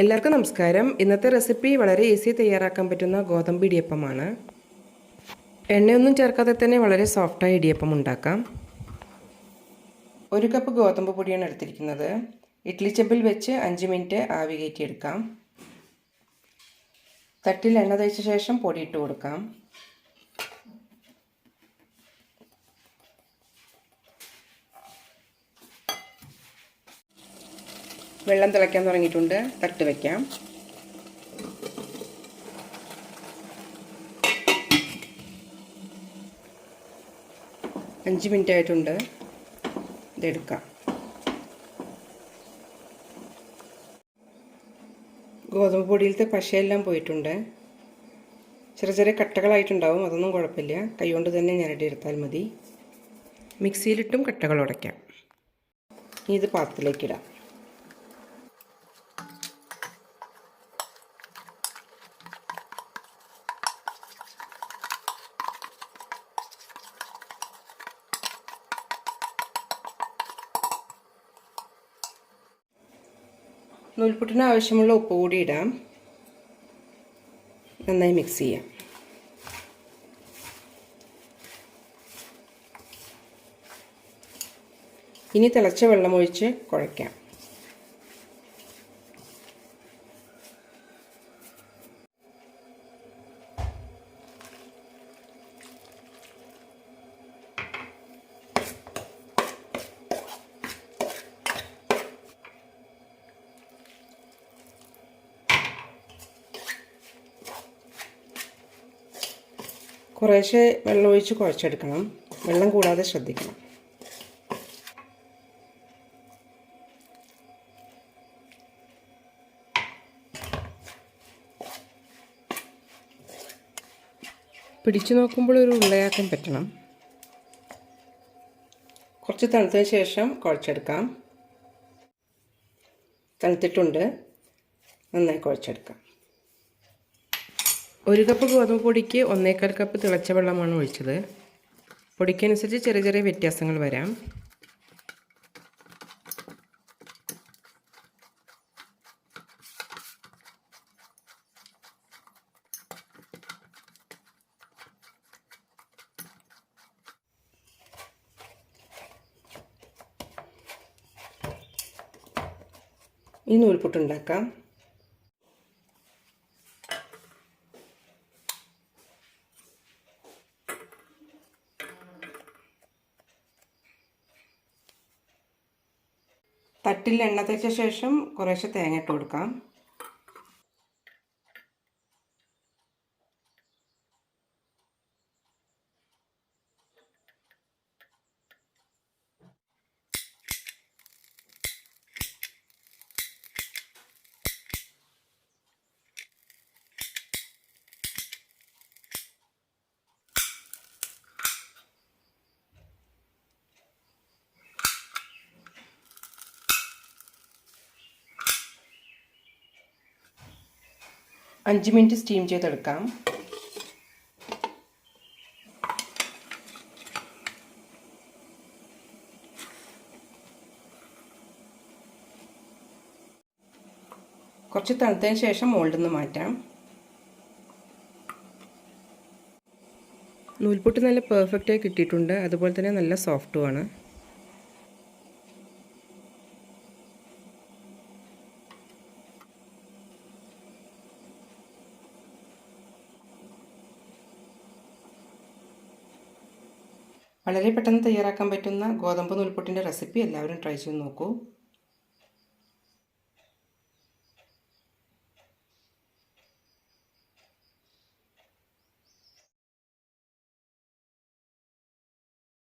എല്ലാവർക്കും നമസ്കാരം. ഇന്നത്തെ റെസിപ്പി വളരെ ഈസി തയ്യാറാക്കാൻ പറ്റുന്ന ഗോതമ്പ് ഇടിയപ്പമാണ്. എണ്ണയൊന്നും ചേർക്കാതെ തന്നെ വളരെ സോഫ്റ്റായി ഇടിയപ്പം ഉണ്ടാക്കാം. ഒരു കപ്പ് ഗോതമ്പ് പൊടിയാണ് എടുത്തിരിക്കുന്നത്. ഇഡ്ലി ചെമ്പിൽ വെച്ച് അഞ്ച് മിനിറ്റ് ആവി കയറ്റിയെടുക്കാം. തട്ടിൽ എണ്ണ തയ്ച്ച ശേഷം പൊടി ഇട്ട് കൊടുക്കാം. വെള്ളം തിളയ്ക്കാൻ തുടങ്ങിയിട്ടുണ്ട്. തട്ട് വയ്ക്കാം അഞ്ച് മിനിറ്റ് ആയിട്ടുണ്ട്. ഇതെടുക്കാം ഗോതമ്പ് പൊടിയിലത്തെ പശയെല്ലാം പോയിട്ടുണ്ട്. ചെറിയ ചെറിയ കട്ടകളായിട്ടുണ്ടാവും. അതൊന്നും കുഴപ്പമില്ല. കൈകൊണ്ട് തന്നെ ഞരടി എടുത്താൽ മതി. മിക്സിയിലിട്ടും കട്ടകൾ ഉടയ്ക്കാം. ഇത് പാത്രത്തിലേക്കിടാം നൂൽപുട്ടിന് ആവശ്യമുള്ള ഉപ്പ് കൂടി ഇടാം. നന്നായി മിക്സ് ചെയ്യാം. ഇനി തിളച്ച വെള്ളമൊഴിച്ച് കുഴയ്ക്കാം. കുറേശ്ശെ വെള്ളമൊഴിച്ച് കുഴച്ചെടുക്കണം. വെള്ളം കൂടാതെ ശ്രദ്ധിക്കണം. പിടിച്ചു നോക്കുമ്പോൾ ഒരു ഉള്ളയാക്കാൻ പറ്റണം. കുറച്ച് തണുത്തതിന് ശേഷം കുഴച്ചെടുക്കാം. തണുത്തിട്ടുണ്ട്. നന്നായി കുഴച്ചെടുക്കാം. ഒരു കപ്പ് ഗോതമ്പ് പൊടിക്ക് ഒന്നേക്കാൽ കപ്പ് തിളച്ച വെള്ളമാണ് ഒഴിച്ചത്. പൊടിക്കനുസരിച്ച് ചെറിയ ചെറിയ വ്യത്യാസങ്ങൾ വരാം. ഈ നൂൽപുട്ടുണ്ടാക്കാം തട്ടിൽ എണ്ണ തേച്ച ശേഷം കുറേശ്ശെ തേങ്ങ ഇട്ട് കൊടുക്കാം. അഞ്ച് മിനിറ്റ് സ്റ്റീം ചെയ്തെടുക്കാം. കുറച്ച് തണുത്തതിന് ശേഷം മോൾഡിൽ നിന്ന് മാറ്റാം. നൂൽപുട്ട് നല്ല പെർഫെക്റ്റായി കിട്ടിയിട്ടുണ്ട്. അതുപോലെ തന്നെ നല്ല സോഫ്റ്റുമാണ് വളരെ പെട്ടെന്ന് തയ്യാറാക്കാൻ പറ്റുന്ന ഗോതമ്പ് നൂൽപുട്ടിന്റെ റെസിപ്പി എല്ലാവരും ട്രൈ ചെയ്ത് നോക്കൂ.